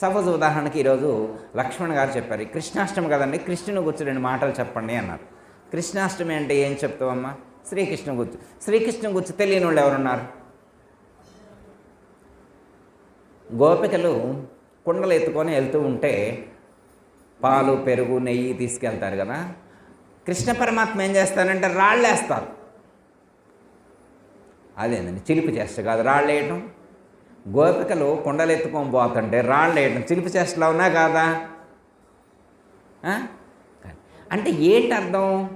Suppose ఉదాహరణకి ఈరోజు లక్ష్మణ్ గారు చెప్పారు కృష్ణాష్టమి కదండి కృష్ణుని గురించి రెండు మాటలు చెప్పండి అన్నారు. కృష్ణాష్టమి అంటే ఏం చెప్తావమ్మా? శ్రీకృష్ణ గుర్తు శ్రీకృష్ణ గుర్తు తెలియని వాళ్ళు ఎవరున్నారు? గోపికలు కుండలు ఎత్తుకొని వెళ్తూ ఉంటే పాలు పెరుగు నెయ్యి తీసుకెళ్తారు కదా. కృష్ణ పరమాత్మ ఏం చేస్తారంటే రాళ్ళేస్తారు. అదేనండి చిలిపి చేస్తారు కాదు రాళ్ళు వేయటం. గోపికలు కుండలెత్తుకొని పోతుంటే రాళ్ళు వేయడం చిలిపి చేష్టలో ఉన్నా కాదా? అంటే ఏంటి అర్థం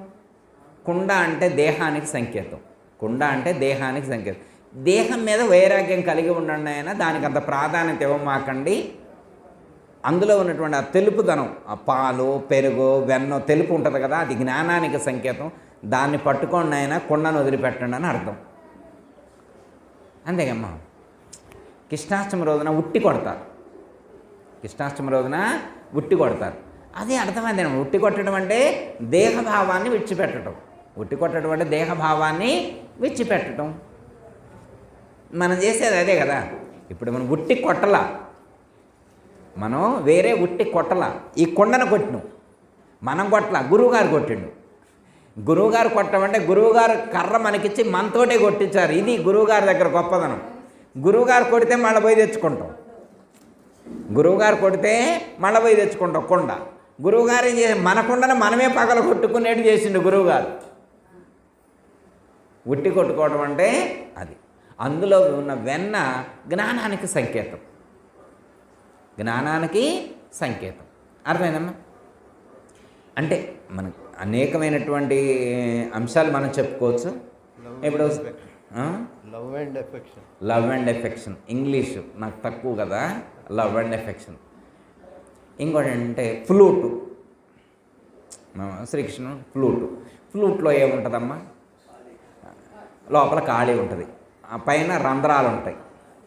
కుండ అంటే దేహానికి సంకేతం. కుండ అంటే దేహానికి సంకేతం. దేహం మీద వైరాగ్యం కలిగి ఉండండి అయినా దానికి అంత ప్రాధాన్యత ఇవ్వమాకండి. అందులో ఉన్నటువంటి ఆ తెలుపుదనం ఆ పాలు పెరుగు వెన్న తెలుపు ఉంటుంది కదా అది జ్ఞానానికి సంకేతం. దాన్ని పట్టుకోండి అయినా కుండను వదిలిపెట్టండి అని అర్థం. అంతేగమ్మా. కృష్ణాష్టమి రోజున ఉట్టి కొడతారు. కృష్ణాష్టమి రోజున ఉట్టి కొడతారు. అదే అర్థమైంది ఉట్టి కొట్టడం అంటే దేహభావాన్ని విడిచిపెట్టడం. ఉట్టి కొట్టడం అంటే దేహభావాన్ని విడిచిపెట్టడం. మనం చేసేది అదే కదా. ఇప్పుడు మనం ఉట్టి కొట్టల. మనం వేరే ఉట్టి కొట్టల. ఈ కొండను కొట్టిను. మనం కొట్టల గురువుగారు కొట్టిండు. గురువుగారు కొట్టమంటే గురువుగారు కర్ర మనకిచ్చి మనతోటే కొట్టించారు. ఇది గురువుగారి దగ్గర గొప్పదనం. గురువుగారు కొడితే మళ్ళీ పోయి తెచ్చుకుంటాం. గురువుగారు కొడితే మళ్ళీ పోయి తెచ్చుకుంటాం కొండ. గురువుగారు ఏం చేసి మన కొండను మనమే పగల కొట్టుకునేట్టు చేసిండు గురువుగారు. ఉట్టి కొట్టుకోవడం అంటే అది. అందులో ఉన్న వెన్న జ్ఞానానికి సంకేతం. జ్ఞానానికి సంకేతం. అర్థమైందమ్మా? అంటే మనకు అనేకమైనటువంటి అంశాలు మనం చెప్పుకోవచ్చు. ఇప్పుడు? Love and affection love and affection English నాకు తక్కువ కదా. లవ్ అండ్ ఎఫెక్షన్ ఇంకోటి అంటే ఫ్లూటు శ్రీకృష్ణ శ్రీకృష్ణుడు ఫ్లూటు ఫ్లూట్లో ఏముంటుందమ్మా? లోపల ఖాళీ ఉంటుంది. పైన రంధ్రాలు ఉంటాయి.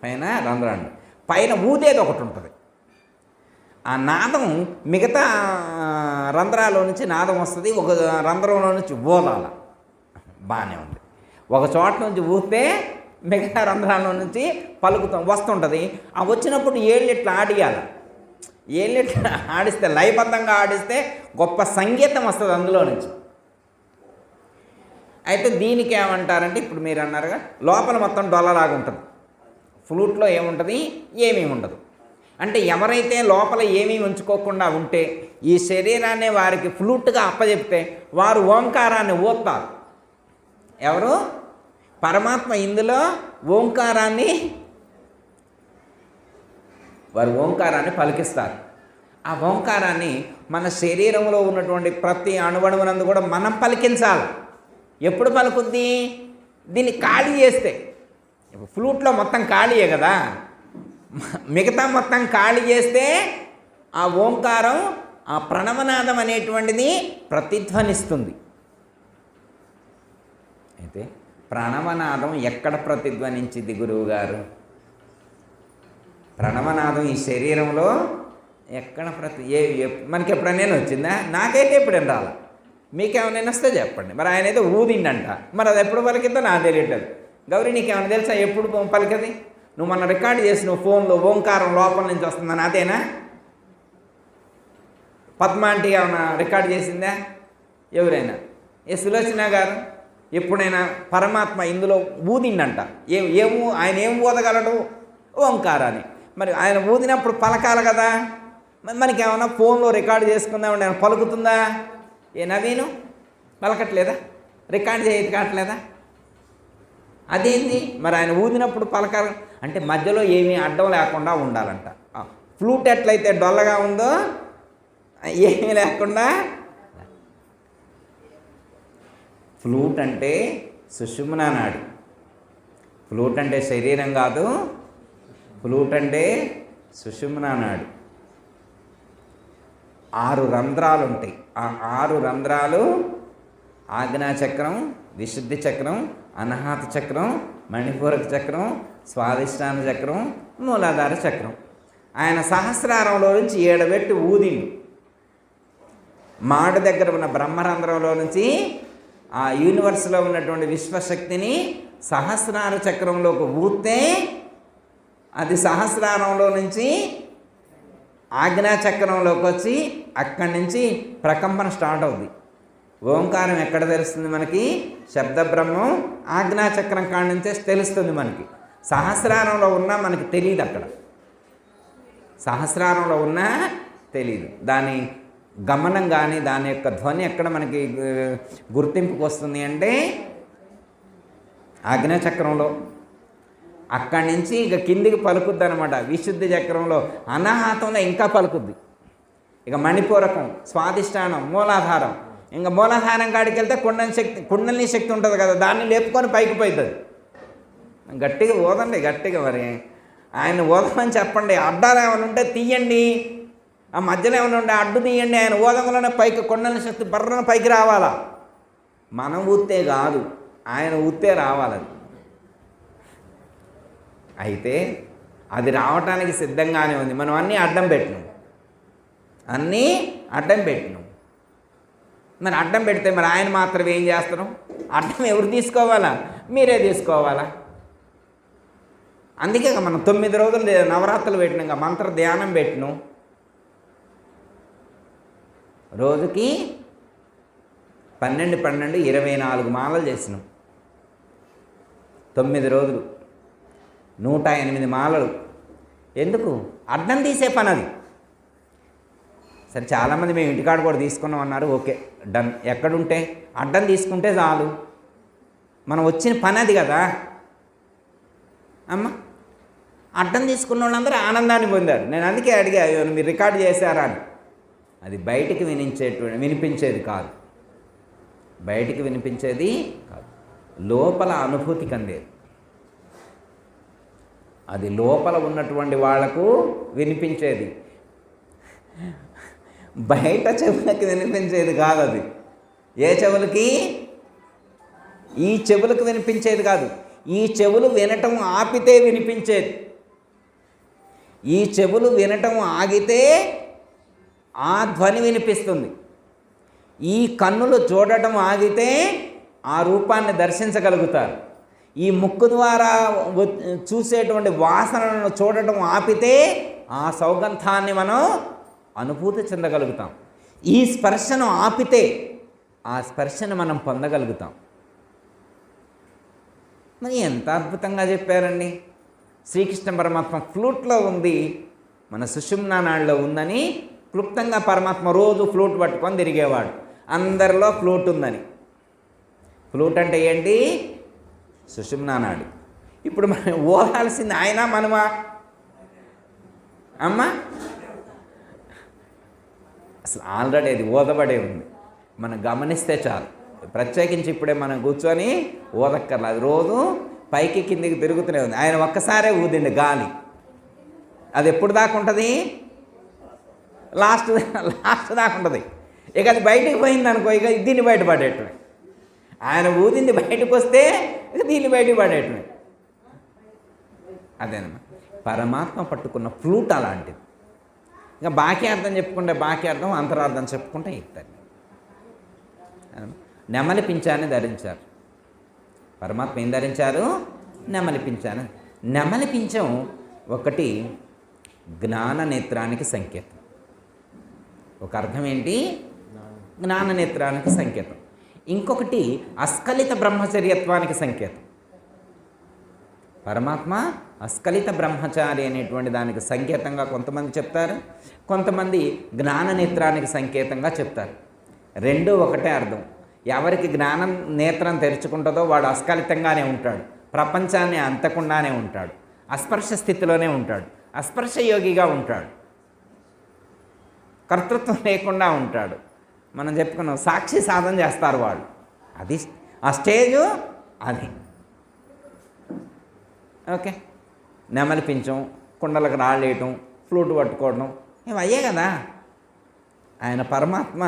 పైన రంధ్రాలు ఉంటాయి. పైన ఊదేది ఒకటి ఉంటుంది. ఆ నాదం మిగతా రంధ్రాల నుంచి నాదం వస్తుంది. ఒక రంధ్రంలో నుంచి ఓదాల బాగానే ఉంది. ఒక చోట నుంచి ఊపితే మిగతా రంధ్రాల నుంచి పలుకుతాం వస్తుంటుంది. ఆ వచ్చినప్పుడు ఏళ్ళు ఇట్లా ఆడియాలి. ఏళ్ళు ఇట్లా ఆడిస్తే లయబద్ధంగా ఆడిస్తే గొప్ప సంగీతం వస్తుంది అందులో నుంచి. అయితే దీనికి ఏమంటారంటే ఇప్పుడు మీరు అన్నారుగా లోపల మొత్తం డొల్లలాగా ఉంటుంది ఫ్లూట్లో ఏముంటుంది? ఏమీ ఉండదు అంటే ఎవరైతే లోపల ఏమీ ఉంచుకోకుండా ఉంటే ఈ శరీరాన్ని వారికి ఫ్లూట్గా అప్పజెప్తే వారు ఓంకారాన్ని ఊపుతారు. ఎవరు? పరమాత్మ ఇందులో ఓంకారాన్ని వారు ఓంకారాన్ని పలికిస్తారు. ఆ ఓంకారాన్ని మన శరీరంలో ఉన్నటువంటి ప్రతి అణువణువునందు కూడా మనం పలికించాలి. ఎప్పుడు పలుకుద్ది? దీన్ని ఖాళీ చేస్తే. ఇప్పుడు ఫ్లూట్లో మొత్తం ఖాళీయే కదా. మిగతా మొత్తం ఖాళీ చేస్తే ఆ ఓంకారం ఆ ప్రణవనాదం అనేటువంటిది ప్రతిధ్వనిస్తుంది. అయితే ప్రణవనాదం ఎక్కడ ప్రతిధ్వనించింది గురువుగారు? ప్రణవనాదం ఈ శరీరంలో ఎక్కడ ప్రతి ఏ మనకి ఎప్పుడైనా వచ్చిందా? నాకైతే ఎప్పుడైనా రాల. మీకేమైనా వస్తే చెప్పండి. మరి ఆయన అయితే ఊదిండంట. మరి అది ఎప్పుడు పలికిద్దో నాకు తెలియట్లేదు. గౌరీ నీకేమైనా తెలుసా ఎప్పుడు పలికది? నువ్వు మన రికార్డ్ చేసిన ఫోన్లో ఓంకారం లోపల నుంచి వస్తుందని అదేనా? పద్మాంటి ఏమైనా రికార్డ్ చేసిందా? ఎవరైనా? ఏ సులోచన గారు? ఎప్పుడైనా పరమాత్మ ఇందులో ఊదిండంట. ఏ ఏము ఆయన ఏం ఊదగలడు? ఓంకారాన్ని. మరి ఆయన ఊదినప్పుడు పలకాలి కదా? మరి మనకి ఏమైనా ఫోన్లో రికార్డ్ చేసుకుందామండి ఆయన పలుకుతుందా? ఏ నవీను పలకట్లేదా? రికార్డ్ చేయదు కావట్లేదా? అదేంది? మరి ఆయన ఊదినప్పుడు పలకాలి అంటే మధ్యలో ఏమీ అడ్డం లేకుండా ఉండాలంట. ఫ్లూట్ ఎట్లయితే డొల్లగా ఉందో ఏమీ లేకుండా ఫ్లూట్ అంటే సుషుమ్నా నాడి. ఫ్లూట్ అంటే శరీరం కాదు ఫ్లూట్ అంటే సుషుమ్నా నాడి. ఆరు రంధ్రాలు ఉంటాయి ఆ ఆరు రంధ్రాలు ఆజ్ఞా చక్రం విశుద్ధి చక్రం అనాహత చక్రం మణిపూరక చక్రం స్వాదిష్టాన చక్రం మూలాధార చక్రం. ఆయన సహస్రారంలో నుంచి ఏడబెట్టి ఊదిండు. మాడ దగ్గర ఉన్న బ్రహ్మరంధ్రంలో నుంచి ఆ యూనివర్స్లో ఉన్నటువంటి విశ్వశక్తిని సహస్రార చక్రంలోకి ఊతే అది సహస్రారంలో నుంచి ఆజ్ఞాచక్రంలోకి వచ్చి అక్కడి నుంచి ప్రకంపన స్టార్ట్ అవుద్ది. ఓంకారం ఎక్కడ తెలుస్తుంది మనకి? శబ్ద బ్రహ్మం ఆజ్ఞాచక్రం కాడి నుంచే తెలుస్తుంది మనకి. సహస్రారంలో ఉన్నా మనకి తెలియదు అక్కడ. సహస్రారంలో ఉన్నా తెలియదు దాని గమనం కానీ దాని యొక్క ధ్వని ఎక్కడ మనకి గుర్తింపుకు వస్తుంది అంటే ఆజ్ఞాచక్రంలో అక్కడి నుంచి ఇక కిందికి పలుకుద్ది అనమాట విశుద్ధి చక్రంలో అనాహతంలో ఇంకా పలుకుద్ది. ఇక మణిపూరకం స్వాదిష్టానం మూలాధారం. ఇంకా మూలాధారం కాడికి వెళ్తే కుండలి శక్తి కుండలిని శక్తి ఉంటుంది కదా దాన్ని లేపుకొని పైకి పోతుంది గట్టిగా ఓదండి గట్టిగా మరి. ఆయన ఓదమని చెప్పండి. అడ్డాలు ఏమైనా ఉంటే తీయండి. ఆ మధ్యలో ఏమైనా ఉండే అడ్డు తీయండి ఆయన. ఓదంలోనే పైకి కొండల శక్తి బర్రన పైకి రావాలా? మనం ఊతే కాదు. ఆయన ఊతే రావాలని అయితే అది రావటానికి సిద్ధంగానే ఉంది. మనం అన్నీ అడ్డం పెట్టినాం. అన్నీ అడ్డం పెట్టినాం. మరి అడ్డం పెడితే మరి ఆయన మాత్రం ఏం చేస్తారు అడ్డం ఎవరు తీసుకోవాలా? మీరే తీసుకోవాలా? అందుకే మనం తొమ్మిది రోజులు నవరాత్రులు పెట్టినాక మంత్ర ధ్యానం పెట్టినాం. రోజుకి పన్నెండు పన్నెండు ఇరవై నాలుగు మాలలు చేసినాం. తొమ్మిది రోజులు. నూట ఎనిమిది మాలలు. ఎందుకు? అడ్డం తీసే పని అది. సరే చాలామంది మేము ఇంటికాడ కూడా తీసుకున్నాం అన్నారు. Okay done. ఎక్కడుంటే అడ్డం తీసుకుంటే చాలు. మనం వచ్చిన పని అది కదా. అమ్మ అడ్డం తీసుకున్న వాళ్ళందరూ ఆనందాన్ని పొందారు. నేను అందుకే అడిగా మీరు రికార్డ్ చేశారా అని. అది బయటికి వినించేటువంటి వినిపించేది కాదు. బయటికి వినిపించేది కాదు. లోపల అనుభూతి కందేది అది లోపల ఉన్నటువంటి వాళ్ళకు వినిపించేది. బయట చెవులకి వినిపించేది కాదు అది. ఏ చెవులకి? ఈ చెవులకు వినిపించేది కాదు. ఈ చెవులు వినటం ఆపితే వినిపించేది. ఈ చెవులు వినటం ఆగితే ఆ ధ్వని వినిపిస్తుంది. ఈ కన్నులు చూడటం ఆగితే ఆ రూపాన్ని దర్శించగలుగుతారు. ఈ ముక్కు ద్వారా చూసేటువంటి వాసనలను చూడటం ఆపితే ఆ సౌగంధాన్ని మనం అనుభూతి చెందగలుగుతాం. ఈ స్పర్శను ఆపితే ఆ స్పర్శను మనం పొందగలుగుతాం. మరి ఎంత అద్భుతంగా చెప్పారండి. శ్రీకృష్ణ పరమాత్మ ఫ్లూట్లో ఉంది మన సుషుమ్నా ఉందని క్లుప్తంగా పరమాత్మ రోజు ఫ్లూట్ పట్టుకొని తిరిగేవాడు. అందరిలో ఫ్లూట్ ఉందని. ఫ్లూట్ అంటే ఏంటి? సుషుమ్నా నాడు ఇప్పుడు మనం ఓదాల్సింది ఆయన మనమా? అమ్మా? అసలు ఆల్రెడీ అది ఓదబడే ఉంది. మనం గమనిస్తే చాలు. ప్రత్యేకించి ఇప్పుడే మనం కూర్చొని ఓదక్కర్లేదు అది రోజు పైకి కిందికి తిరుగుతూనే ఉంది. ఆయన ఒక్కసారే ఊదిండి గాలి. అది ఎప్పుడు దాకా ఉంటుంది? లాస్ట్ లాస్ట్ దాకా ఉంటుంది. ఇక అది బయటికి పోయింది అనుకో ఇక దీన్ని బయట పడేటమే ఆయన ఊదింది బయటకు వస్తే ఇక దీన్ని బయటకు పడేయటమే. అదేనమ్మా. పరమాత్మ పట్టుకున్న ఫ్లూట్ అలాంటిది. ఇంకా బాకీ అర్థం చెప్పుకుంటే బాకీ అర్థం అంతరార్థం చెప్పుకుంటే ఇస్తారు నెమలి పింఛాన్ని ధరించారు. పరమాత్మ ఏం ధరించారు? నెమలి పింఛాన్ని. నెమలి పింఛం ఒకటి జ్ఞాన నేత్రానికి సంకేతం. ఒక అర్థం ఏంటి జ్ఞాన నేత్రానికి సంకేతం. ఇంకొకటి అస్కలిత బ్రహ్మచర్యత్వానికి సంకేతం. పరమాత్మ అస్కలిత బ్రహ్మచారి అనేటువంటి దానికి సంకేతంగా కొంతమంది చెప్తారు. కొంతమంది జ్ఞాన నేత్రానికి సంకేతంగా చెప్తారు. రెండు ఒకటే అర్థం. ఎవరికి జ్ఞానం నేత్రం తెరుచుకుంటుందో వాడు అస్కలితంగానే ఉంటాడు. ప్రపంచాన్ని అంతకుండానే ఉంటాడు. అస్పర్శ స్థితిలోనే ఉంటాడు. అస్పర్శ యోగిగా ఉంటాడు. కర్తృత్వం లేకుండా ఉంటాడు. మనం చెప్పుకున్నాం సాక్షి సాధన చేస్తారు వాళ్ళు. అది ఆ స్టేజు అది. ఓకే. నెమలిపించం కుండలకు రాళ్ళేయటం ఫ్లూట్ పట్టుకోవడం ఇవి అయ్యే కదా. ఆయన పరమాత్మ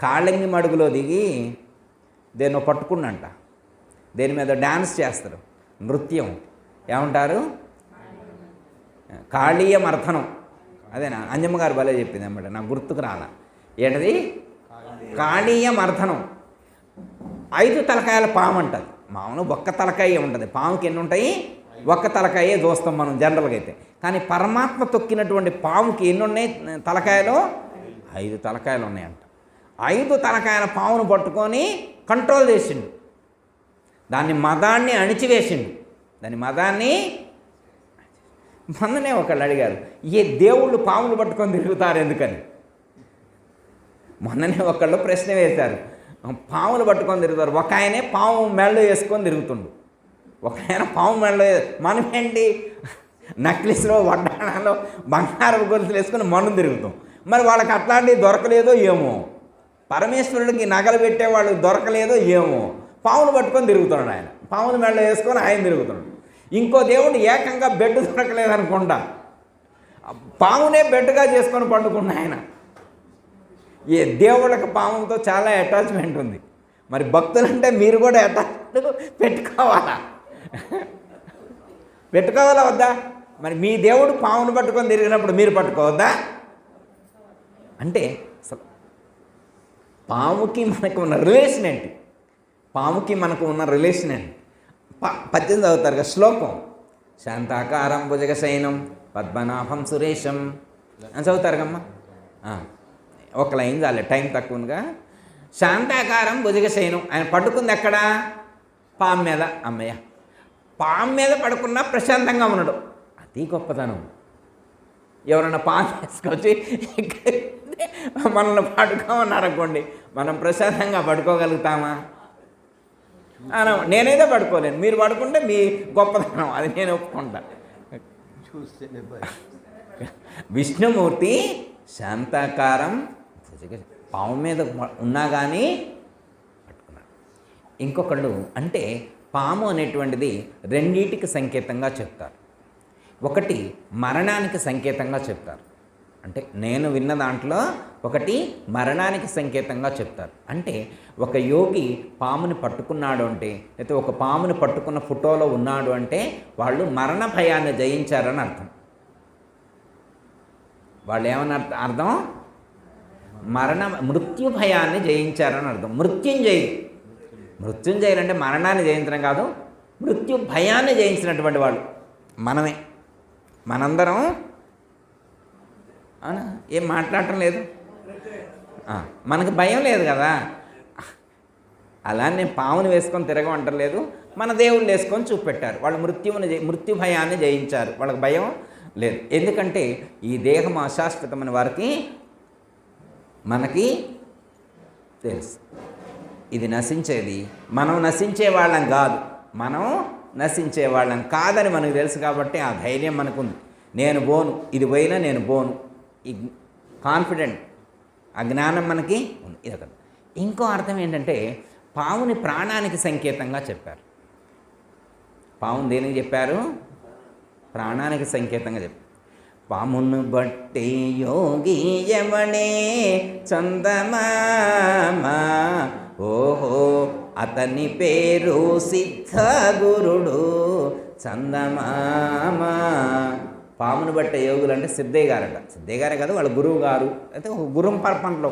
కాళ్ళంగి మడుగులో దిగి దేన్నో పట్టుకున్నంట. దేని మీద డ్యాన్స్ చేస్తారు. నృత్యం. ఏమంటారు? కాళీయ మర్థనం అదేనా? అంజమ్మ గారు భలే చెప్పింది అనమాట నాకు గుర్తుకు రాలా. ఏంటది? కాళీయ అర్థనం ఐదు తలకాయల పాము అంటది. మామూలు ఒక్క తలకాయ ఉంటుంది. పాముకి ఎన్ని ఉంటాయి? ఒక్క తలకాయే చూస్తాం మనం జనరల్గా అయితే. కానీ పరమాత్మ తొక్కినటువంటి పాముకి ఎన్ని ఉన్నాయి? తలకాయలు? ఐదు తలకాయలు ఉన్నాయంట. ఐదు తలకాయల పామును పట్టుకొని కంట్రోల్ చేసిండు. దాన్ని మదాన్ని అణిచివేసిండు. దాని మదాన్ని మొన్ననే ఒకళ్ళు అడిగారు ఏ దేవుళ్ళు పాములు పట్టుకొని తిరుగుతారు ఎందుకని? మొన్ననే ఒకళ్ళు ప్రశ్న వేశారు పాములు పట్టుకొని తిరుగుతారు. ఒక ఆయనే పాము మెళ్ళు వేసుకొని తిరుగుతుండు. ఒక ఆయన పాము మెళ్ళు మనం ఏంటి నక్లిస్లో వడ్డాణాలో బంగారం గొలుసులు వేసుకొని మనం తిరుగుతాం. మరి వాళ్ళకి అట్లాంటివి దొరకలేదో ఏమో. పరమేశ్వరుడికి నగలు పెట్టేవాళ్ళు దొరకలేదో ఏమో. పాములు పట్టుకొని తిరుగుతున్నాడు ఆయన. పాములు మెళ్ళ వేసుకొని ఆయన తిరుగుతున్నాడు. ఇంకో దేవుడు ఏకంగా బెడ్ దొరకలేదనుకుంటా. పామునే బెడ్గా చేసుకొని పండుకున్న ఆయన. ఏ దేవుళ్ళకి పాముతో చాలా అటాచ్మెంట్ ఉంది. మరి భక్తులంటే మీరు కూడా అటాచ్మెంట్ పెట్టుకోవాలా? పెట్టుకోవాలా వద్దా? మరి మీ దేవుడు పామును పట్టుకొని తిరిగినప్పుడు మీరు పట్టుకోవద్దా? అంటే అసలు పాముకి మనకు ఉన్న రిలేషన్ ఏంటి? పాముకి మనకు ఉన్న రిలేషన్ ఏంటి? ప చదువుతారు కదా శ్లోకం. శాంతాకారం భుజగశయనం పద్మనాభం సురేశం. అని చదువుతారు కమ్మా ఒక లైన్ చాలే టైం తక్కువగా శాంతాకారం భుజగశయనం ఆయన పడుకుంది ఎక్కడ? పాము మీద అమ్మయ్య. పాము మీద పడుకున్నా ప్రశాంతంగా ఉన్నాడు. అది గొప్పతనం. ఎవరైనా పాము వేసుకొచ్చి మనల్ని పడుకోమన్నారనుకోండి మనం ప్రశాంతంగా పడుకోగలుగుతామా? నేనైతే పడుకోలేను. మీరు పడుకుంటే మీ గొప్పతనం అది నేను ఒప్పుకుంటా. చూస్తేనే భయం. విష్ణుమూర్తి శాంతాకారం పాము మీద ఉన్నా కానీ పట్టుకున్నాడు ఇంకొకళ్ళు అంటే పాము అనేటువంటిది రెండింటికి సంకేతంగా చెప్తారు. ఒకటి మరణానికి సంకేతంగా చెప్తారు. అంటే నేను విన్న దాంట్లో ఒకటి మరణానికి సంకేతంగా చెప్తారు. అంటే ఒక యోగి పాముని పట్టుకున్నాడు అంటే లేకపోతే ఒక పాముని పట్టుకున్న ఫోటోలో ఉన్నాడు అంటే వాళ్ళు మరణ భయాన్ని జయించారని అర్థం. వాళ్ళు ఏమని అర్థం? మరణ మృత్యు భయాన్ని జయించారని అర్థం. మృత్యుంజయుడు మృత్యుంజయులు అంటే మరణాన్ని జయించడం కాదు మృత్యు భయాన్ని జయించినటువంటి వాళ్ళు. మనమే. మనందరం అవునా? ఏం మాట్లాడటం లేదు? మనకు భయం లేదు కదా? అలా నేను పావును వేసుకొని తిరగమంటలేదు మన దేవుళ్ళు వేసుకొని చూపెట్టారు. వాళ్ళు మృత్యువుని మృత్యు భయాన్ని జయించారు. వాళ్ళకి భయం లేదు. ఎందుకంటే ఈ దేహం అశాశ్వతమైన వారికి మనకి తెలుసు. ఇది నశించేది మనం నశించే వాళ్ళం కాదు. మనం నశించే వాళ్ళం కాదని మనకు తెలుసు కాబట్టి ఆ ధైర్యం మనకుంది. నేను బోను. ఇది పోయినా నేను బోను. ఈ కాన్ఫిడెంట్ ఆ జ్ఞానం మనకి ఉంది. ఇదొకటి ఇంకో అర్థం ఏంటంటే పావుని ప్రాణానికి సంకేతంగా చెప్పారు. పావుని దేనికి చెప్పారు? ప్రాణానికి సంకేతంగా చెప్పారు. పామును బట్టి యోగి ఎవడే చందమామా. ఓహో అతని పేరు సిద్ధ గురుడు చందమామా. పామును బట్టే యోగులు అంటే సిద్ధయ్య గారట సిద్ధయ్య గారే కదా వాళ్ళ గురువు గారు అయితే ఒక గురు పరంపరలో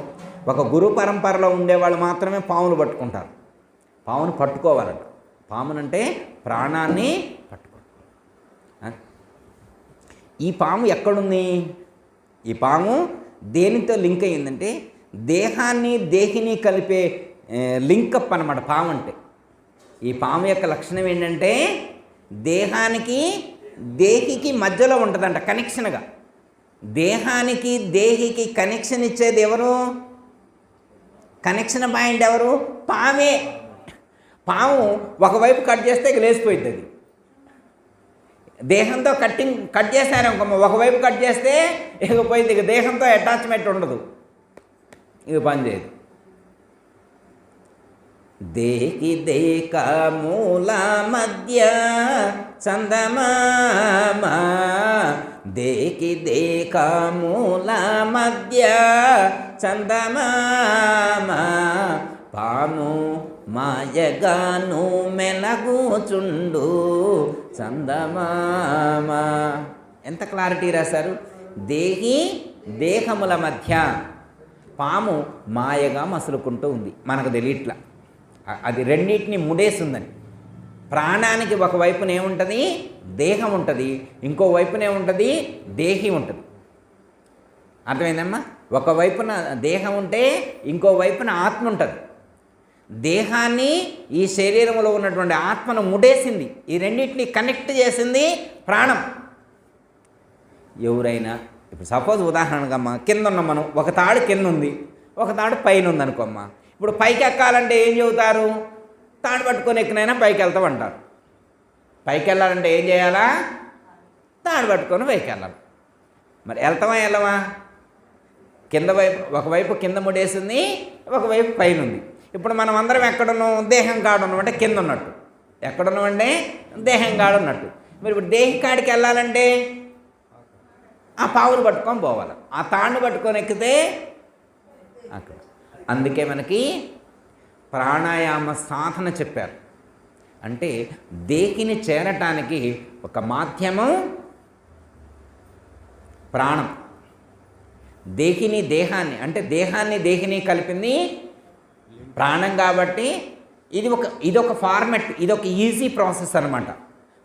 ఒక గురు పరంపరలో ఉండేవాళ్ళు మాత్రమే పామును పట్టుకుంటారు. పామును పట్టుకోవాలట. పామునంటే ప్రాణాన్ని పట్టుకో ఈ పాము ఎక్కడుంది? ఈ పాము దేనితో లింక్ అయ్యిందంటే దేహాన్ని దేహిని కలిపే లింకప్ అనమాట పాము అంటే. ఈ పాము యొక్క లక్షణం ఏంటంటే దేహానికి దేహికి మధ్యలో ఉంటుందంట కనెక్షన్గా దేహానికి దేహికి కనెక్షన్ ఇచ్చేది ఎవరు? కనెక్షన్ పాయింట్ ఎవరు? పామే. పాము ఒకవైపు కట్ చేస్తే ఇక లేచిపోయింది అది. దేహంతో కట్టింగ్ కట్ చేశారు ఇంకొమ్మ ఒకవైపు కట్ చేస్తే ఇక పోయింది ఇక దేహంతో అటాచ్మెంట్ ఉండదు. ఇది పని దేహి దేక మూల మధ్య చందమామ దేకి దేకముల మధ్య చందమామ పాము మాయగాను మెలగుచుండు చందమామ ఎంత క్లారిటీ రాశారు? దేహి దేహముల మధ్య పాము మాయగా మసులుకుంటూ ఉంది. మనకు తెలియట్లా. అది రెండింటిని ముడేసిందని. ప్రాణానికి ఒకవైపున ఏముంటుంది? దేహం ఉంటుంది. ఇంకోవైపున ఏముంటుంది? దేహి ఉంటుంది. అర్థమైందమ్మా? ఒకవైపున దేహం ఉంటే ఇంకోవైపున ఆత్మ ఉంటుంది. దేహాన్ని ఈ శరీరంలో ఉన్నటువంటి ఆత్మను ముడేసింది. ఈ రెండింటిని కనెక్ట్ చేసింది ప్రాణం. ఎవరైనా ఇప్పుడు సపోజ్ ఉదాహరణగా అమ్మ కింద ఉన్న మనం. ఒక తాడు కింద ఉంది ఒక తాడు పైన ఉంది అనుకోమ్మా ఇప్పుడు పైకి ఎక్కాలంటే ఏం చెబుతారు? తాడు పట్టుకొని ఎక్కినైనా పైకి వెళ్తామంటారు పైకి వెళ్ళాలంటే ఏం చేయాలా? తాడు పట్టుకొని పైకి వెళ్ళాలి మరి వెళ్తామా వెళ్ళమా కింద వైపు ఒకవైపు కింద ముడేసింది ఒకవైపు పైన ఉంది ఇప్పుడు మనం అందరం ఎక్కడున్నాం? దేహం కాడు అంటే కింద ఉన్నట్టు. ఎక్కడున్నామంటే? దేహం కాడు ఉన్నట్టు. మరి ఇప్పుడు దేహం కాడికి వెళ్ళాలంటే? ఆ పావులు పట్టుకొని పోవాలి. ఆ తాండు పట్టుకొని ఎక్కితే? అక్కడ. అందుకే మనకి ప్రాణాయామ సాధన చెప్పారు. అంటే దేహిని చేరటానికి ఒక మాధ్యమం ప్రాణం. దేహిని దేహాన్ని అంటే దేహాన్ని దేహిని కలిపింది ప్రాణం కాబట్టి ఇది ఒక ఇదొక ఫార్మెట్ ఇదొక ఈజీ ప్రాసెస్ అనమాట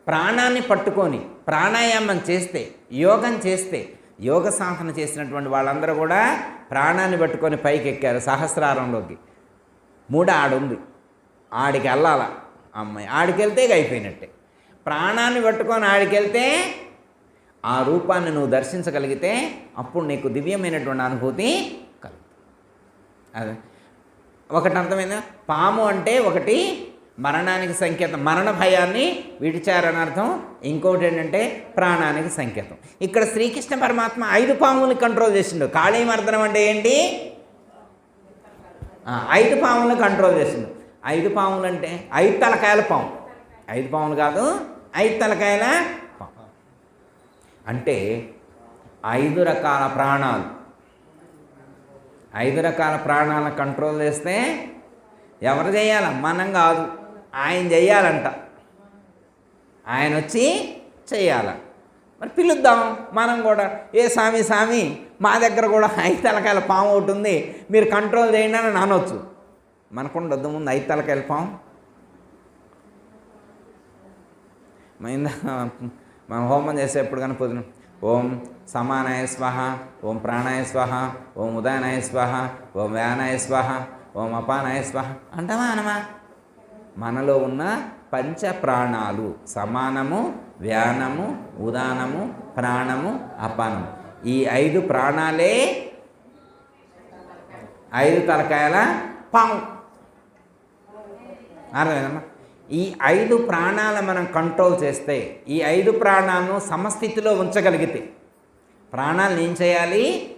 ప్రాణాన్ని పట్టుకొని ప్రాణాయామం చేస్తే యోగం చేస్తే యోగ సాధన చేసినటువంటి వాళ్ళందరూ కూడా ప్రాణాన్ని పట్టుకొని పైకి ఎక్కారు సహస్రారంలోకి. మూడు ఆడుంది. ఆడికి వెళ్ళాల? అమ్మాయి ఆడికి వెళ్తే అయిపోయినట్టే. ప్రాణాన్ని పట్టుకొని ఆడికి వెళ్తే ఆ రూపాన్ని నువ్వు దర్శించగలిగితే అప్పుడు నీకు దివ్యమైనటువంటి అనుభూతి కలుగుతుంది. అదే. ఒకటి అర్థమైందా? పాము అంటే ఒకటి మరణానికి సంకేతం. మరణ భయాన్ని విడిచారని అర్థం. ఇంకోటి ఏంటంటే ప్రాణానికి సంకేతం. ఇక్కడ శ్రీకృష్ణ పరమాత్మ ఐదు పాములు కంట్రోల్ చేసిండు. కాళీమర్దనం అంటే ఏంటి? ఐదు పాములను కంట్రోల్ చేసింది. ఐదు పాములు అంటే ఐదు తలకాయల పాము. ఐదు పాములు కాదు ఐదు తలకాయల పాము. అంటే ఐదు రకాల ప్రాణాలు. ఐదు రకాల ప్రాణాలను కంట్రోల్ చేస్తే ఎవరు చేయాల? మనం కాదు. ఆయన చేయాలంట. ఆయన వచ్చి చేయాల. మరి పిలుద్దాం మనం కూడా. ఏ స్వామి స్వామి మా దగ్గర కూడా ఐదు తలకాయల పాము ఒకటి ఉంది. మీరు కంట్రోల్ చేయండి అని అనొచ్చు. మనకుండొద్దు ముందు ఐదు తలకాయల పాము. మైందా మనం హోమం చేసేప్పుడు కానీ పొద్దున ఓం సమానాయ స్వహ ఓం ప్రాణాయ స్వహ ఓం ఉదయనాయ స్వాహ ఓం వ్యానాయ స్వాహ ఓం అపానాయ స్వాహ. అంటామా అనమా? మనలో ఉన్న పంచ ప్రాణాలు సమానము వ్యానము ఉదానము ప్రాణము అపానము. ఈ ఐదు ప్రాణాలే ఐదు తలకాయల పాము. అర్థమైందమ్మా? ఈ ఐదు ప్రాణాలను మనం కంట్రోల్ చేస్తే ఈ ఐదు ప్రాణాలను సమస్థితిలో ఉంచగలిగితే ప్రాణాలను ఏం చేయాలి?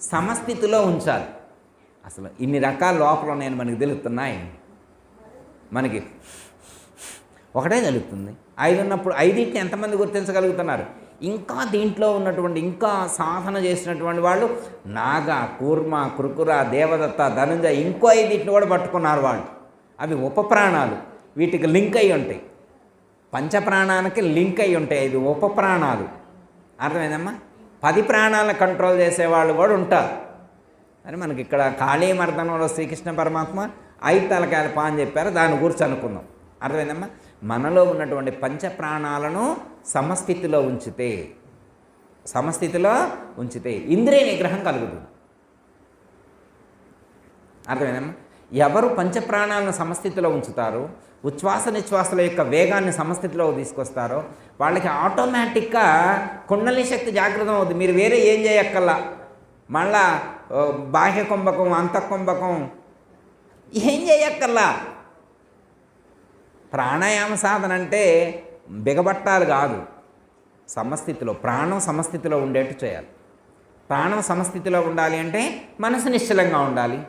సమస్థితిలో ఉంచాలి. అసలు ఇన్ని రకాల లోపల నేను మనకి తెలుస్తున్నాయి. మనకి ఒకటే తెలుస్తుంది ఐదు ఉన్నప్పుడు ఐదింటిని ఎంతమంది గుర్తించగలుగుతున్నారు? ఇంకా దీంట్లో ఉన్నటువంటి ఇంకా సాధన చేసినటువంటి వాళ్ళు నాగ కూర్మ కృకుర దేవదత్త ధనుంజయ ఇంకో ఐదింటిని కూడా పట్టుకున్నారు వాళ్ళు. అవి ఉపప్రాణాలు. వీటికి లింక్ అయి ఉంటాయి. పంచప్రాణానికి లింక్ అయి ఉంటాయి. ఇది ఉపప్రాణాలు. అర్థమైందమ్మా? పది ప్రాణాలను కంట్రోల్ చేసేవాళ్ళు కూడా ఉంటారు. అని మనకి ఇక్కడ కాళీ మర్దనంలో శ్రీకృష్ణ పరమాత్మ ఐదు తలకాయలు పా అని చెప్పారు. దాని గురించి అనుకుందాం అర్థమైందమ్మా? మనలో ఉన్నటువంటి పంచ ప్రాణాలను సమస్థితిలో ఉంచితే సమస్థితిలో ఉంచితే ఇంద్రియ నిగ్రహం కలుగుతుంది. అర్థమైందమ్మా? ఎవరు పంచప్రాణాలను సమస్థితిలో ఉంచుతారు ఉచ్ఛ్వాస నిశ్వాసల యొక్క వేగాన్ని సమస్థితిలో తీసుకొస్తారో వాళ్ళకి ఆటోమేటిక్గా కుండలి శక్తి జాగృతం అవుతుంది మీరు వేరే ఏం చేయక్కల్లా మళ్ళా బాహ్య కుంభకం అంతఃకుంభకం ఏం చేయక్కర్లా. ప్రాణాయామ సాధన అంటే బిగబట్టాలు కాదు. సమస్థితిలో ప్రాణం సమస్థితిలో ఉండేట్టు చేయాలి. ప్రాణం సమస్థితిలో ఉండాలి అంటే మనసు నిశ్చలంగా ఉండాలి.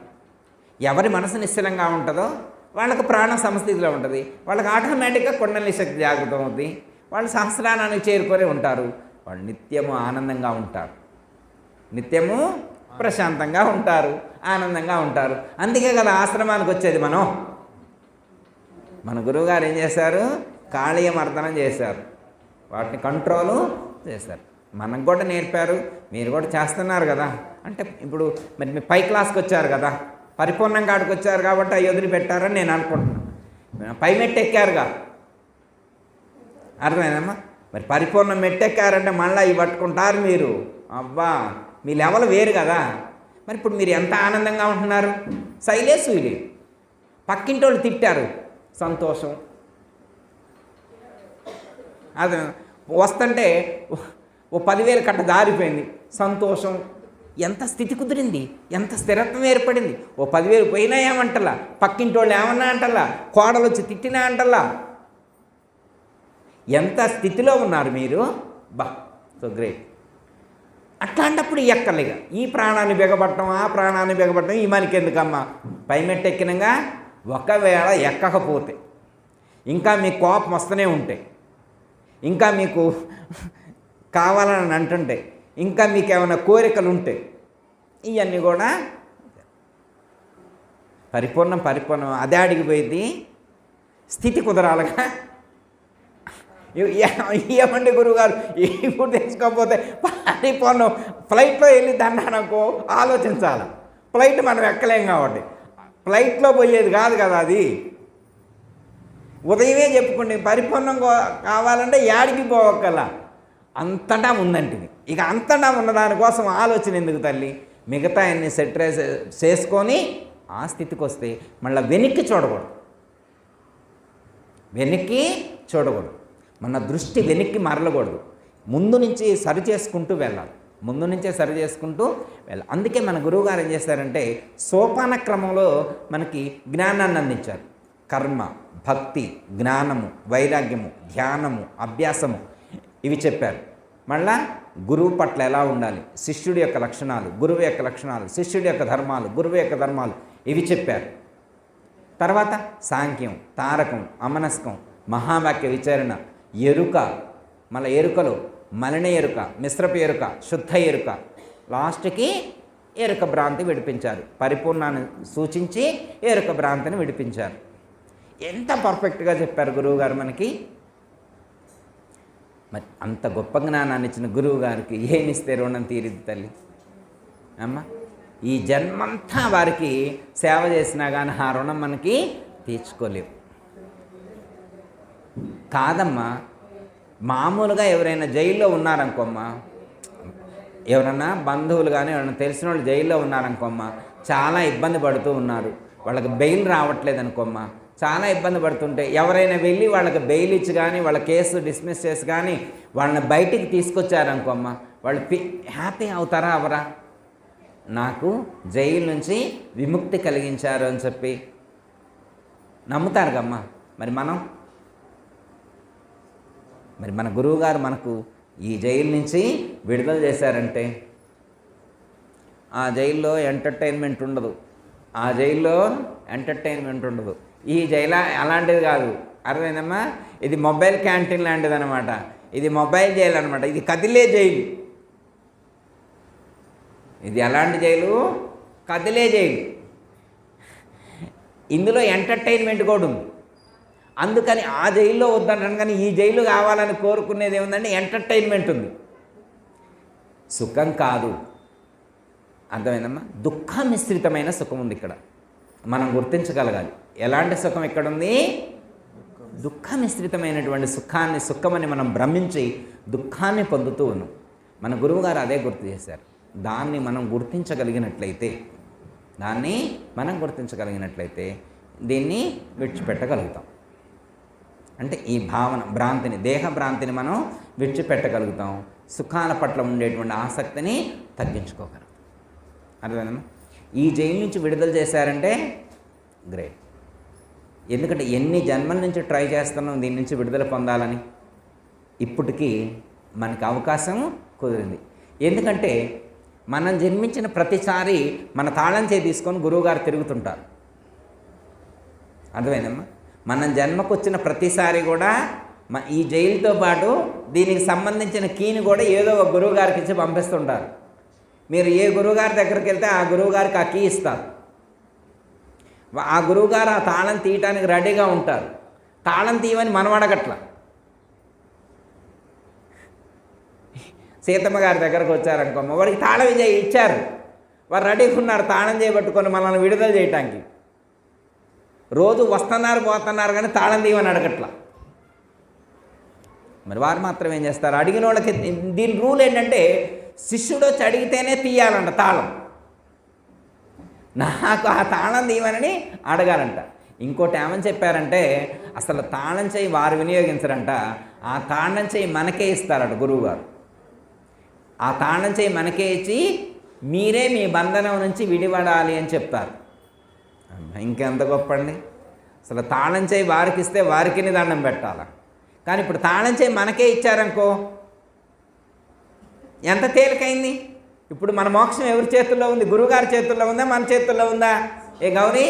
ఎవరి మనసు నిశ్చలంగా ఉంటుందో వాళ్ళకి ప్రాణం సమస్థితిలో ఉంటుంది. వాళ్ళకి ఆటోమేటిక్గా కొండలి శక్తి జాగృతం అవుతుంది వాళ్ళు సహస్రానానికి చేరుకొని ఉంటారు. వాళ్ళు నిత్యము ఆనందంగా ఉంటారు. నిత్యము ప్రశాంతంగా ఉంటారు. ఆనందంగా ఉంటారు. అందుకే కదా ఆశ్రమానికి వచ్చేది మనం. మన గురువుగారు ఏం చేశారు? కాళీయ మర్దనం చేశారు. వాటిని కంట్రోలు చేశారు. మనకు కూడా నేర్పారు. మీరు కూడా చేస్తున్నారు కదా. అంటే ఇప్పుడు మరి మీరు పై క్లాస్కి వచ్చారు కదా. పరిపూర్ణంగా కాడికి వచ్చారు కాబట్టి అవి వదిలిపెట్టారని నేను అనుకుంటున్నాను. పై మెట్టు ఎక్కారుగా. అర్థమైందమ్మా? మరి పరిపూర్ణం మెట్టెక్కారంటే మళ్ళీ ఇవి పట్టుకుంటారు మీరు. అబ్బా! మీ లెవెల్ వేరు కదా. మరి ఇప్పుడు మీరు ఎంత ఆనందంగా ఉంటున్నారు? శైలే సూర్యుడు పక్కింటి వాళ్ళు తిట్టారు. సంతోషం. అది వస్తుంటే ఓ పదివేలు కట్ట దారిపోయింది సంతోషం. ఎంత స్థితి కుదిరింది? ఎంత స్థిరత్వం ఏర్పడింది? ఓ పదివేలు పోయినా ఏమంటలా? పక్కింటి వాళ్ళు ఏమన్నా అంటలా? కోడలు వచ్చి తిట్టినా అంటలా? ఎంత స్థితిలో ఉన్నారు మీరు? బా సో గ్రేట్. అట్లాంటప్పుడు ఎక్కర్లేగా. ఈ ప్రాణాన్ని బిగబట్టడం ఆ ప్రాణాన్ని బిగబట్టడం ఈ మనకి ఎందుకమ్మా పై ఒకవేళ ఎక్కకపోతే ఇంకా మీకు కోపం వస్తూనే ఉంటాయి ఇంకా మీకు కావాలని అంటుంటే ఇంకా మీకు ఏమైనా కోరికలు ఉంటాయి ఇవన్నీ కూడా పరిపూర్ణం పరిపూర్ణం. అదే అడిగిపోయింది. స్థితి కుదరాలగా. ఏమండి గురువుగారు. ఇప్పుడు తెచ్చుకోకపోతే పరిపూర్ణం. ఫ్లైట్లో వెళ్ళి దండానకో ఆలోచించాలి. ఫ్లైట్ మనం ఎక్కలేం కాబట్టి. ఫ్లైట్లో పోయేది కాదు కదా అది. ఉదయమే చెప్పుకోండి పరిపూర్ణం కావాలంటే యాడికి పోవక్కల. అంతటా ఉందంటిది. ఇక అంతటా ఉన్న దానికోసం ఆలోచన ఎందుకు తల్లి? మిగతా అన్ని సెట్రైజ్ చేసుకొని ఆ స్థితికి వస్తే మళ్ళీ వెనక్కి చూడకూడదు. వెనక్కి చూడకూడదు. మన దృష్టి వెనక్కి మరలకూడదు. ముందు నుంచి సరి చేసుకుంటూ వెళ్ళాలి. ముందు నుంచే సరి చేసుకుంటూ వెళ్ళాలి అందుకే మన గురువుగారు ఏం చేస్తారంటే సోపాన క్రమంలో మనకి జ్ఞానాన్ని అందించారు. కర్మ భక్తి జ్ఞానము వైరాగ్యము ధ్యానము అభ్యాసము ఇవి చెప్పారు. మళ్ళా గురువు పట్ల ఎలా ఉండాలి? శిష్యుడి యొక్క లక్షణాలు గురువు యొక్క లక్షణాలు శిష్యుడి యొక్క ధర్మాలు గురువు యొక్క ధర్మాలు ఇవి చెప్పారు. తర్వాత సాంఖ్యం తారకం అమనస్కం మహావాక్య విచారణ ఎరుక మళ్ళీ ఎరుకలు మలిన ఎరుక మిశ్రపు ఎరుక శుద్ధ ఎరుక. లాస్ట్కి ఎరుక భ్రాంతి విడిపించారు. పరిపూర్ణాన్ని సూచించి ఎరుక భ్రాంతిని విడిపించారు. ఎంత పర్ఫెక్ట్గా చెప్పారు గురువుగారు మనకి? మరి అంత గొప్ప జ్ఞానాన్ని ఇచ్చిన గురువు గారికి ఏమిస్తే రుణం తీరిద్ది తల్లి? అమ్మ ఈ జన్మంతా వారికి సేవ చేసినా కానీ ఆ రుణం మనకి తీర్చుకోలేవు. కాదమ్మా మామూలుగా ఎవరైనా జైల్లో ఉన్నారనుకోమ్మా. ఎవరన్నా బంధువులు కానీ ఎవరైనా తెలిసిన వాళ్ళు జైల్లో ఉన్నారనుకోమ్మా చాలా ఇబ్బంది పడుతూ ఉన్నారు. వాళ్ళకి బెయిల్ రావట్లేదు అనుకోమ్మా చాలా ఇబ్బంది పడుతుంటే ఎవరైనా వెళ్ళి వాళ్ళకి బెయిల్ ఇచ్చి కానీ వాళ్ళ కేసు డిస్మిస్ చేసి కానీ వాళ్ళని బయటికి తీసుకొచ్చారనుకోమ్మా. వాళ్ళు పి హ్యాపీ అవుతారా అవరా? నాకు జైలు నుంచి విముక్తి కలిగించారు అని చెప్పి నమ్ముతారు కమ్మా. మరి మనం మరి మన గురువుగారు మనకు ఈ జైలు నుంచి విడుదల చేశారంటే ఆ జైల్లో ఎంటర్టైన్మెంట్ ఉండదు. ఆ జైల్లో ఎంటర్టైన్మెంట్ ఉండదు. ఈ జైలా అలాంటిది కాదు. అర్థమైందమ్మా? ఇది మొబైల్ క్యాంటీన్ లాంటిది అనమాట ఇది మొబైల్ జైలు అనమాట ఇది కదిలే జైలు. ఇది ఎలాంటి జైలు? కదిలే జైలు. ఇందులో ఎంటర్టైన్మెంట్ కూడా ఉంది. అందుకని ఆ జైల్లో వద్దంటాను కానీ ఈ జైలు కావాలని కోరుకునేది ఏముందంటే ఎంటర్టైన్మెంట్ ఉంది. సుఖం కాదు. అర్థమైందమ్మా? దుఃఖ మిశ్రితమైన సుఖం ఉంది ఇక్కడ. మనం గుర్తించగలగాలి. ఎలాంటి సుఖం ఇక్కడ ఉంది దుఃఖ మిశ్రితమైనటువంటి సుఖాన్ని సుఖమని మనం భ్రమించి దుఃఖాన్ని పొందుతూ ఉన్నాం. మన గురువుగారు అదే గుర్తు చేశారు. దాన్ని మనం గుర్తించగలిగినట్లయితే దాన్ని మనం గుర్తించగలిగినట్లయితే దీన్ని విడిచిపెట్టగలుగుతాం. అంటే ఈ భావన భ్రాంతిని దేహ భ్రాంతిని మనం విడిచిపెట్టగలుగుతాం. సుఖాల పట్ల ఉండేటువంటి ఆసక్తిని తగ్గించుకోగలం. అర్థమైందమ్మా? ఈ జైలు నుంచి విడుదల చేశారంటే గ్రేట్. ఎందుకంటే ఎన్ని జన్మల నుంచి ట్రై చేస్తున్నాం దీని నుంచి విడుదల పొందాలని? ఇప్పటికీ మనకి అవకాశం కుదిరింది. ఎందుకంటే మనం జన్మించిన ప్రతిసారి మన తాళం చేయి తీసుకొని గురువుగారు తిరుగుతుంటారు. అర్థమైందమ్మా? మనం జన్మకు వచ్చిన ప్రతిసారి కూడా ఈ జైలుతో పాటు దీనికి సంబంధించిన కీని కూడా ఏదో ఒక గురువు గారికి ఇచ్చి పంపిస్తుంటారు. మీరు ఏ గురువుగారి దగ్గరికి వెళ్తే ఆ గురువుగారికి ఆ కీ ఇస్తారు. ఆ గురువుగారు ఆ తాళం తీయటానికి రెడీగా ఉంటారు. తాళం తీయమని మనం అడగట్ల. సీతమ్మ గారి దగ్గరకు వచ్చారనుకోమ్మ వాడికి తాళం ఇచ్చారు వారు రెడీగా ఉన్నారు తాళం చేయబట్టుకొని మనల్ని విడుదల చేయటానికి. రోజు వస్తున్నారు పోతున్నారు కానీ తాళం తీయమని అడగట్ల. మరి వారు మాత్రం ఏం చేస్తారు? అడిగిన వాళ్ళకి దీని రూల్ ఏంటంటే శిష్యుడు వచ్చి అడిగితేనే తీయాలంట తాళం. నాకు ఆ తాళం దీవనని అడగాలంట. ఇంకోటి ఏమని చెప్పారంటే అసలు తాళం చేయి వారు వినియోగించరంట ఆ తాళం చేయి మనకే ఇస్తారట గురువుగారు. ఆ తాళం చేయి మనకే ఇచ్చి మీరే మీ బంధనం నుంచి విడిపడాలి అని చెప్తారు ఇంకెంత గొప్ప అండి అసలు తాళం చేయి వారికి ఇస్తే వారికి దండం పెట్టాలా? కానీ ఇప్పుడు తాళం చేయి మనకే ఇచ్చారనుకో ఎంత తేలికైంది? ఇప్పుడు మన మోక్షం ఎవరి చేతుల్లో ఉంది? గురువుగారి చేతుల్లో ఉందా? మన చేతుల్లో ఉందా? ఏ గౌరీ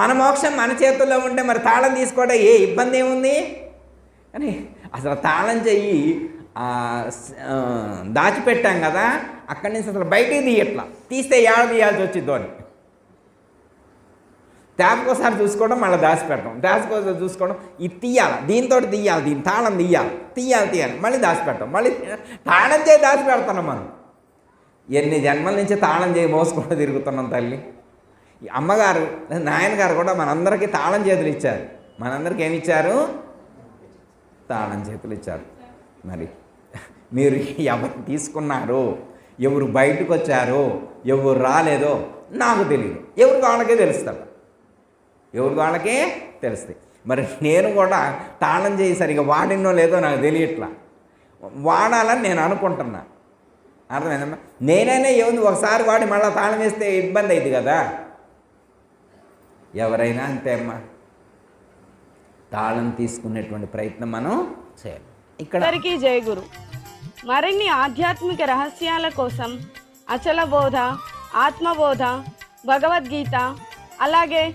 మన మోక్షం మన చేతుల్లో ఉంటే మరి తాళం తీసుకోవడం ఏ ఇబ్బంది ఏముంది? కానీ అసలు తాళం చెయ్యి దాచిపెట్టాం కదా అక్కడి నుంచి అసలు బయటికి తీయట్లా. తీస్తే ఏడ తీయాల్సి వచ్చిద్దో అని. తేపకోసారి చూసుకోవడం మళ్ళీ దాచిపెట్టడం దాచుకోసారి చూసుకోవడం ఇది తీయాలి దీంతో తీయాలి దీని తాళం తీయాలి తీయాలి తీయాలి మళ్ళీ దాచిపెట్టడం మళ్ళీ తాళం చేయి దాచిపెడుతున్నాం మనం. ఎన్ని జన్మల నుంచి తాళం చేయి మోసుకుంటూ తిరుగుతున్నాం తల్లి. అమ్మగారు నాయనగారు కూడా మనందరికీ తాళం చేతులు ఇచ్చారు. మనందరికీ ఏమి ఇచ్చారు? తాళం చేతులు ఇచ్చారు. మరి మీరు ఎవరు తీసుకున్నారు? ఎవరు బయటకు వచ్చారో? ఎవరు రాలేదో? నాకు తెలియదు ఎవరు వాళ్ళకే తెలుస్తారు ఎవరి వాళ్ళకే తెలుస్తాయి. మరి నేను కూడా తాళం చేయి సరిగా వాడినో లేదో నాకు తెలియట్లా. వాడాలని నేను అనుకుంటున్నా. అర్థమైందమ్మా? నేనైనా ఏముంది ఒకసారి వాడి మళ్ళీ తాళం వేస్తే ఇబ్బంది అయింది కదా. ఎవరైనా అంతే అమ్మా. తాళం తీసుకునేటువంటి ప్రయత్నం మనం చేయాలి. ఇక్కడ జయగురు మరిన్ని ఆధ్యాత్మిక రహస్యాల కోసం అచల బోధ ఆత్మబోధ భగవద్గీత అలాగే